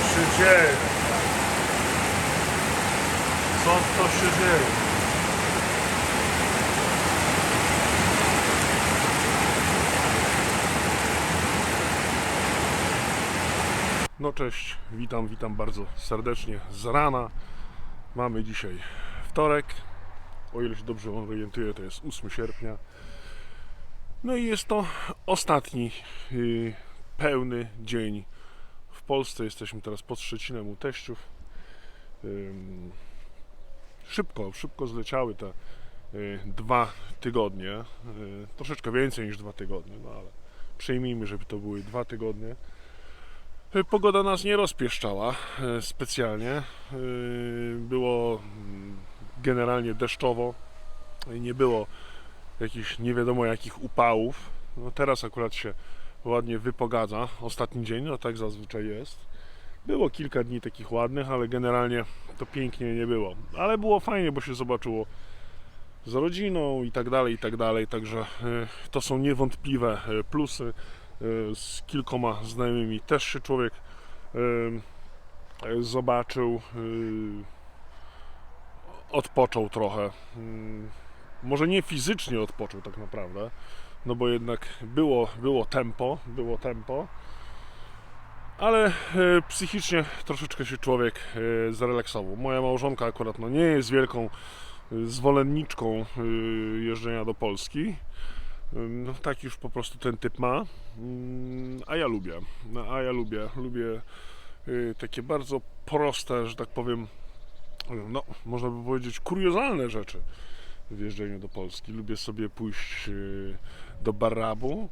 się dzieje? Co to się dzieje? No cześć, witam, witam bardzo serdecznie z rana. Mamy dzisiaj wtorek. O ile się dobrze orientuję, to jest 8 sierpnia. No i jest to ostatni yy, pełny dzień Polsce. Jesteśmy teraz pod Szczecinem u teściów. Szybko, szybko zleciały te y, dwa tygodnie. Y, troszeczkę więcej niż dwa tygodnie, no ale przyjmijmy, żeby to były dwa tygodnie. Y, Pogoda nas nie rozpieszczała specjalnie. Było mm, generalnie deszczowo. Nie było jakichś nie wiadomo jakich upałów. No teraz akurat się ładnie wypogadza. Ostatni dzień, no tak zazwyczaj jest. Było kilka dni takich ładnych, ale generalnie to pięknie nie było. Ale było fajnie, bo się zobaczyło z rodziną i tak dalej, i tak dalej. Także y, to są niewątpliwe y, plusy. Y, Z kilkoma znajomymi też się człowiek zobaczył, odpoczął trochę. Mm, Może nie fizycznie odpoczął tak naprawdę, no bo jednak było, było tempo, było tempo, ale e, psychicznie troszeczkę się człowiek e, zrelaksował. Moja małżonka akurat no, nie jest wielką e, zwolenniczką jeżdżenia do Polski. No, tak już po prostu ten typ ma. Ym, A ja lubię. No, A ja lubię. Lubię takie bardzo proste, że tak powiem, no, można by powiedzieć, kuriozalne rzeczy w jeżdżeniu do Polski. Lubię sobie pójść do Barabu.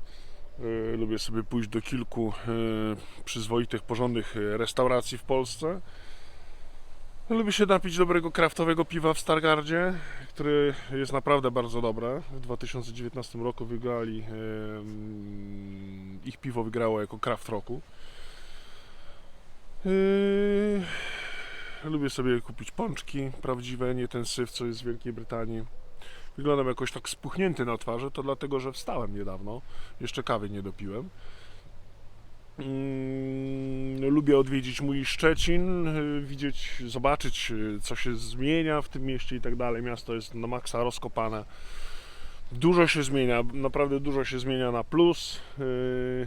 Y, Lubię sobie pójść do kilku y, przyzwoitych, porządnych y, restauracji w Polsce. Lubię się napić dobrego kraftowego piwa w Stargardzie, który jest naprawdę bardzo dobre. W 2019 roku wygrali, em, ich piwo wygrało jako kraft roku. Lubię sobie kupić pączki prawdziwe, nie ten syf, co jest z Wielkiej Brytanii. Wyglądam jakoś tak spuchnięty na twarzy, to dlatego, że wstałem niedawno. Jeszcze kawy nie dopiłem. Mm, Lubię odwiedzić mój Szczecin, y, widzieć, zobaczyć, y, co się zmienia w tym mieście i tak dalej. Miasto jest na maksa rozkopane. Dużo się zmienia, naprawdę dużo się zmienia na plus. Y,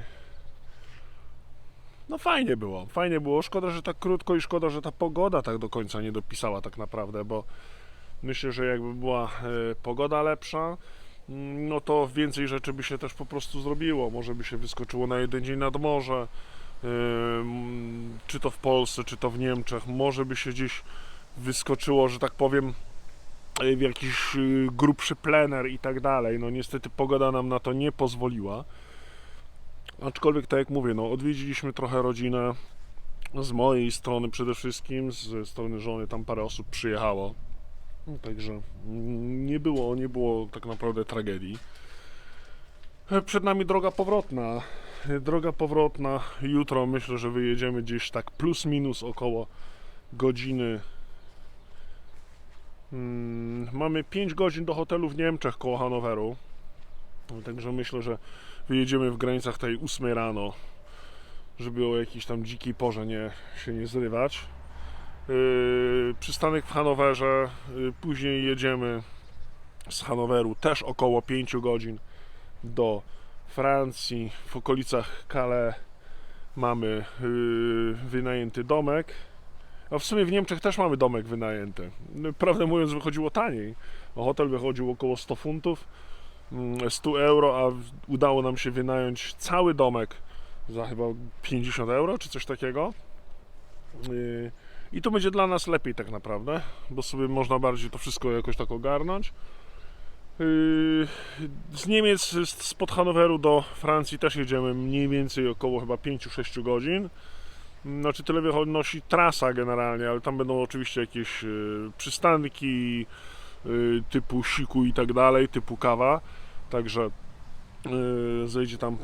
No fajnie było, fajnie było. Szkoda, że tak krótko i szkoda, że ta pogoda tak do końca nie dopisała tak naprawdę, bo myślę, że jakby była e, pogoda lepsza, mm, no to więcej rzeczy by się też po prostu zrobiło. Może by się wyskoczyło na jeden dzień nad morze, ym, czy to w Polsce, czy to w Niemczech. Może by się gdzieś wyskoczyło, że tak powiem, e, w jakiś grubszy plener i tak dalej. No niestety pogoda nam na to nie pozwoliła. Aczkolwiek, tak jak mówię, no odwiedziliśmy trochę rodzinę. Z mojej strony przede wszystkim, ze strony żony tam parę osób przyjechało. Także nie było, nie było tak naprawdę tragedii. Przed nami droga powrotna. Droga powrotna. Jutro myślę, że wyjedziemy gdzieś tak plus minus około godziny. Mm, Mamy 5 godzin do hotelu w Niemczech koło Hanoweru. No, Także myślę, że wyjedziemy w granicach tej 8 rano, żeby o jakiejś tam dzikiej porze nie, się nie zrywać. Yy, przystanek w Hanowerze, yy, później jedziemy z Hanoweru też około 5 godzin do Francji. W okolicach Calais mamy yy, wynajęty domek. A w sumie w Niemczech też mamy domek wynajęty. No, Prawdę mówiąc, wychodziło taniej. Hotel wychodził około 100 funtów, mm, 100 euro, a udało nam się wynająć cały domek za chyba 50 euro czy coś takiego. I to będzie dla nas lepiej tak naprawdę, bo sobie można bardziej to wszystko jakoś tak ogarnąć. Yy, Z Niemiec, spod Hanoweru do Francji też jedziemy mniej więcej około chyba 5-6 godzin. Znaczy tyle wynosi trasa generalnie, ale tam będą oczywiście jakieś yy, przystanki yy, typu siku i tak dalej, typu kawa. Także zejdzie tam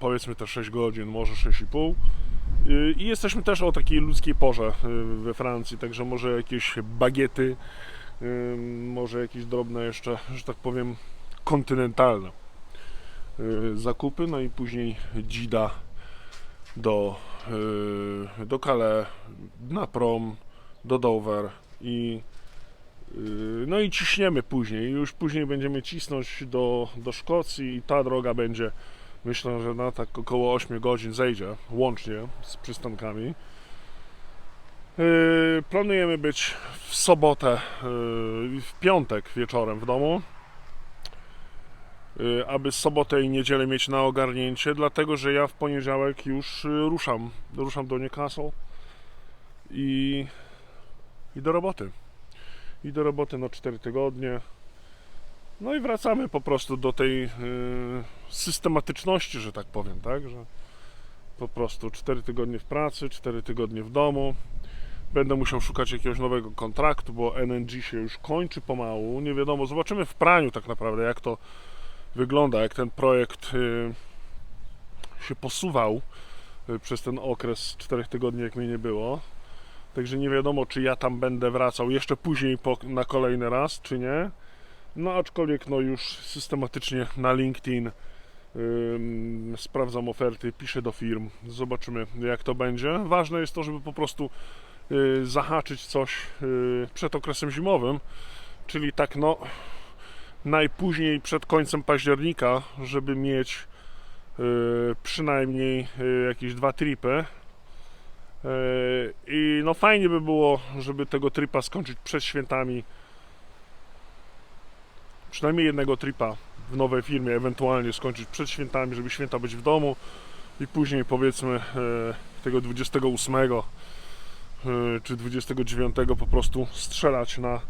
powiedzmy te 6 godzin, może 6,5. I jesteśmy też o takiej ludzkiej porze y, we Francji, także może jakieś bagiety, y, może jakieś drobne jeszcze, że tak powiem, kontynentalne y, zakupy, no i później dzida do, do Calais, na prom, do Dover i no i ciśniemy później. Już później będziemy cisnąć do, do Szkocji i ta droga będzie myślę, że na tak około 8 godzin zejdzie łącznie z przystankami. Yy, planujemy być w sobotę, yy, w piątek wieczorem w domu, yy, aby sobotę i niedzielę mieć na ogarnięcie, dlatego że ja w poniedziałek już ruszam, ruszam do Newcastle i, i do roboty. I do roboty na 4 tygodnie. No i wracamy po prostu do tej yy, systematyczności, że tak powiem, tak, że po prostu 4 tygodnie w pracy, 4 tygodnie w domu. Będę musiał szukać jakiegoś nowego kontraktu, bo NNG się już kończy pomału. Nie wiadomo, zobaczymy w praniu tak naprawdę, jak to wygląda, jak ten projekt yy, się posuwał yy, przez ten okres 4 tygodni, jak mnie nie było. Także nie wiadomo, czy ja tam będę wracał jeszcze później po, na kolejny raz, czy nie. No aczkolwiek no już systematycznie na LinkedIn ym, sprawdzam oferty, piszę do firm, zobaczymy jak to będzie. Ważne jest to, żeby po prostu y, zahaczyć coś y, przed okresem zimowym, czyli tak no najpóźniej przed końcem października, żeby mieć y, przynajmniej y, jakieś dwa tripy. Y, I no fajnie by było, żeby tego tripa skończyć przed świętami przynajmniej jednego tripa w nowej firmie, ewentualnie skończyć przed świętami, żeby święta być w domu i później powiedzmy e, tego 28 e, czy 29 po prostu strzelać na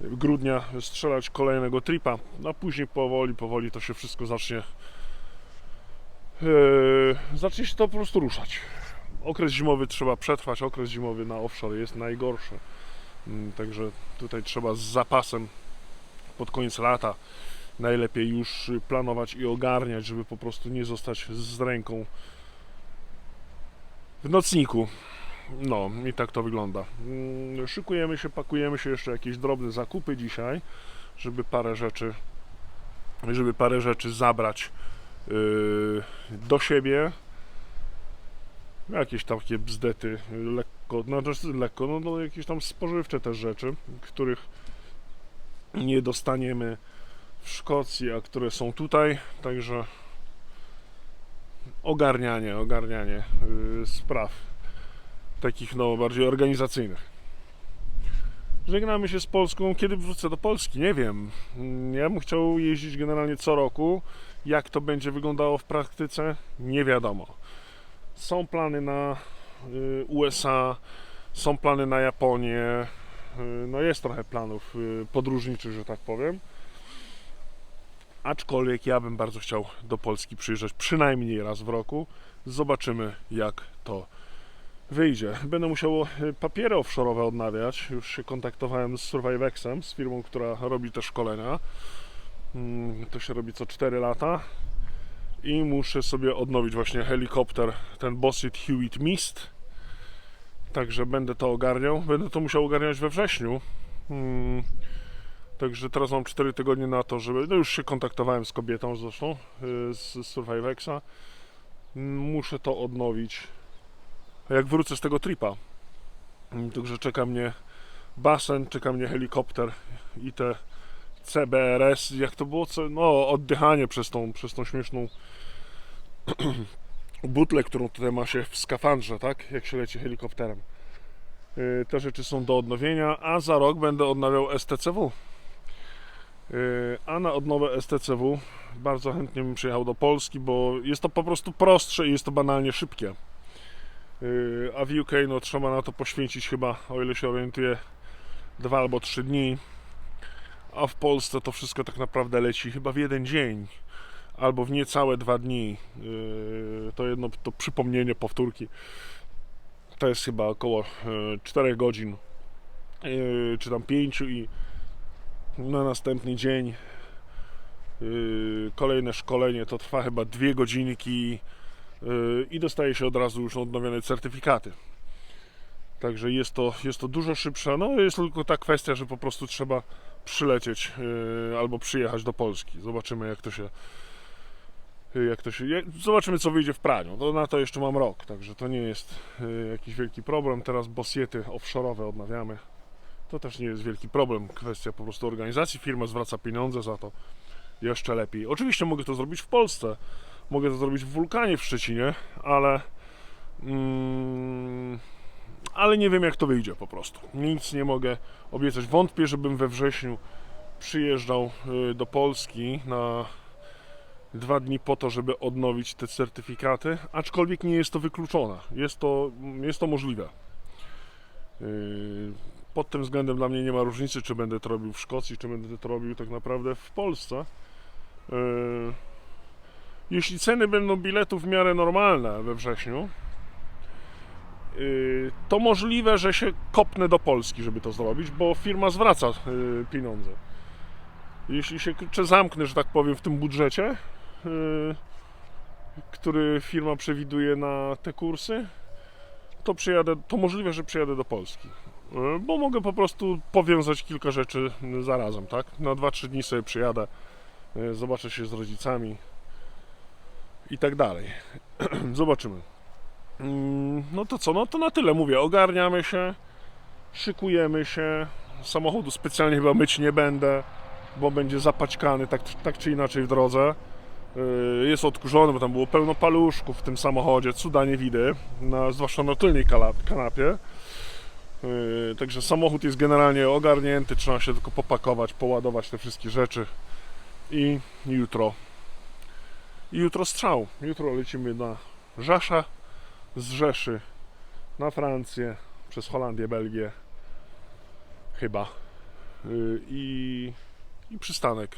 grudnia, strzelać kolejnego tripa, a później powoli, powoli to się wszystko zacznie e, zacznie się to po prostu ruszać. Okres zimowy trzeba przetrwać, okres zimowy na offshore jest najgorszy. Mm, Także tutaj trzeba z zapasem pod koniec lata najlepiej już planować i ogarniać, żeby po prostu nie zostać z ręką w nocniku. No i tak to wygląda. Mm, Szykujemy się, pakujemy się jeszcze jakieś drobne zakupy dzisiaj, żeby parę rzeczy, żeby parę rzeczy zabrać yy, do siebie. Jakieś takie bzdety lekko, no jest lekko, no, no jakieś tam spożywcze też rzeczy, których nie dostaniemy w Szkocji, a które są tutaj, także ogarnianie, ogarnianie yy, spraw takich no bardziej organizacyjnych. Żegnamy się z Polską. Kiedy wrócę do Polski? Nie wiem. Mm, Ja bym chciał jeździć generalnie co roku. Jak to będzie wyglądało w praktyce? Nie wiadomo. Są plany na y, USA, są plany na Japonię, Y, no jest trochę planów y, podróżniczych, że tak powiem. Aczkolwiek ja bym bardzo chciał do Polski przyjeżdżać przynajmniej raz w roku. Zobaczymy jak to wyjdzie. Będę musiał y, papiery offshore'owe odnawiać. Już się kontaktowałem z Survivexem, z firmą, która robi te szkolenia. Mm, To się robi co 4 lata. I muszę sobie odnowić właśnie helikopter, ten Bossit Hewitt Mist Także będę to ogarniał. Będę to musiał ogarniać we wrześniu. Hmm. Także teraz mam 4 tygodnie na to, żeby. No już się kontaktowałem z kobietą zresztą y, z Survivexa. Muszę to odnowić. Jak wrócę z tego tripa. Mm, Także czeka mnie basen, czeka mnie helikopter i te CBRS. Jak to było? No, oddychanie przez tą, przez tą śmieszną butlę, którą tutaj ma się w skafandrze, tak? Jak się leci helikopterem. Yy, Te rzeczy są do odnowienia, a za rok będę odnawiał STCW. Yy, A na odnowę STCW bardzo chętnie bym przyjechał do Polski, bo jest to po prostu prostsze i jest to banalnie szybkie. Yy, A w UK no, trzeba na to poświęcić chyba, o ile się orientuję, dwa albo trzy dni. A w Polsce to wszystko tak naprawdę leci chyba w jeden dzień albo w niecałe dwa dni. Yy, To jedno to przypomnienie powtórki. To jest chyba około 4 godzin, yy, czy tam 5 i na następny dzień yy, kolejne szkolenie to trwa chyba 2 godzinki yy, i dostaje się od razu już odnowione certyfikaty. Także jest to, jest to dużo szybsze. No jest tylko ta kwestia, że po prostu trzeba przylecieć yy, albo przyjechać do Polski. Zobaczymy jak to się jak to się, zobaczymy co wyjdzie w praniu, to na to jeszcze mam rok, także to nie jest y, jakiś wielki problem, teraz bosiety offshore'owe odnawiamy, to też nie jest wielki problem, kwestia po prostu organizacji, firma zwraca pieniądze za to, jeszcze lepiej. Oczywiście mogę to zrobić w Polsce, mogę to zrobić w wulkanie w Szczecinie, ale mm, ale nie wiem jak to wyjdzie po prostu. Nic nie mogę obiecać. Wątpię, żebym we wrześniu przyjeżdżał y, do Polski na dwa dni po to, żeby odnowić te certyfikaty, aczkolwiek nie jest to wykluczone. Jest to, jest to możliwe. Y, Pod tym względem dla mnie nie ma różnicy, czy będę to robił w Szkocji, czy będę to robił tak naprawdę w Polsce. Y, Jeśli ceny będą biletów w miarę normalne we wrześniu, y, to możliwe, że się kopnę do Polski, żeby to zrobić, bo firma zwraca pieniądze. Jeśli się kurczę, zamknę, że tak powiem, w tym budżecie, który firma przewiduje na te kursy, to przyjadę, to możliwe, że przyjadę do Polski. Y, Bo mogę po prostu powiązać kilka rzeczy zarazem, tak? Na 2-3 dni sobie przyjadę, y, zobaczę się z rodzicami i tak dalej. Zobaczymy. Mm, No to co, no to na tyle mówię. Ogarniamy się, szykujemy się. Samochodu specjalnie chyba myć nie będę, bo będzie zapaćkany tak, tak czy inaczej w drodze. Yy, Jest odkurzony, bo tam było pełno paluszków w tym samochodzie, cuda nie widy, na, zwłaszcza na tylnej kanapie. Yy, Także samochód jest generalnie ogarnięty, trzeba się tylko popakować, poładować te wszystkie rzeczy i jutro jutro strzał. Jutro lecimy na Rzeszę, z Rzeszy na Francję, przez Holandię, Belgię chyba Yy, i, i przystanek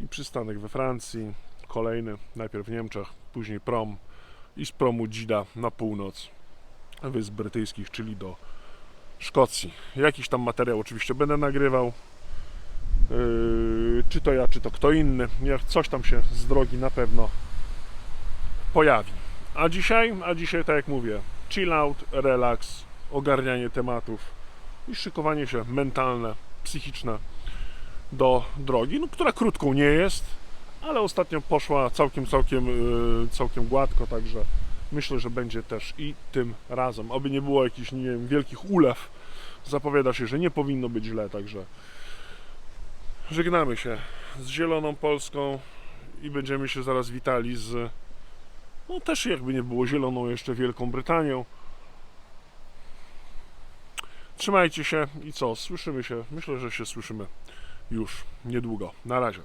i przystanek we Francji kolejny, najpierw w Niemczech później prom i z promu Dzida na północ Wysp Brytyjskich, czyli do Szkocji. Jakiś tam materiał oczywiście będę nagrywał. Yy, czy to ja, czy to kto inny. Coś tam się z drogi na pewno pojawi. A dzisiaj, a dzisiaj tak jak mówię, chill out, relaks, ogarnianie tematów i szykowanie się mentalne, psychiczne do drogi, no, która krótką nie jest, ale ostatnio poszła całkiem, całkiem, yy, całkiem gładko, także myślę, że będzie też i tym razem. Oby nie było jakichś, nie wiem, wielkich ulew. Zapowiada się, że nie powinno być źle, także żegnamy się z Zieloną Polską i będziemy się zaraz witali z no też jakby nie było zieloną jeszcze Wielką Brytanią. Trzymajcie się i co? Słyszymy się. Myślę, że się słyszymy już niedługo. Na razie.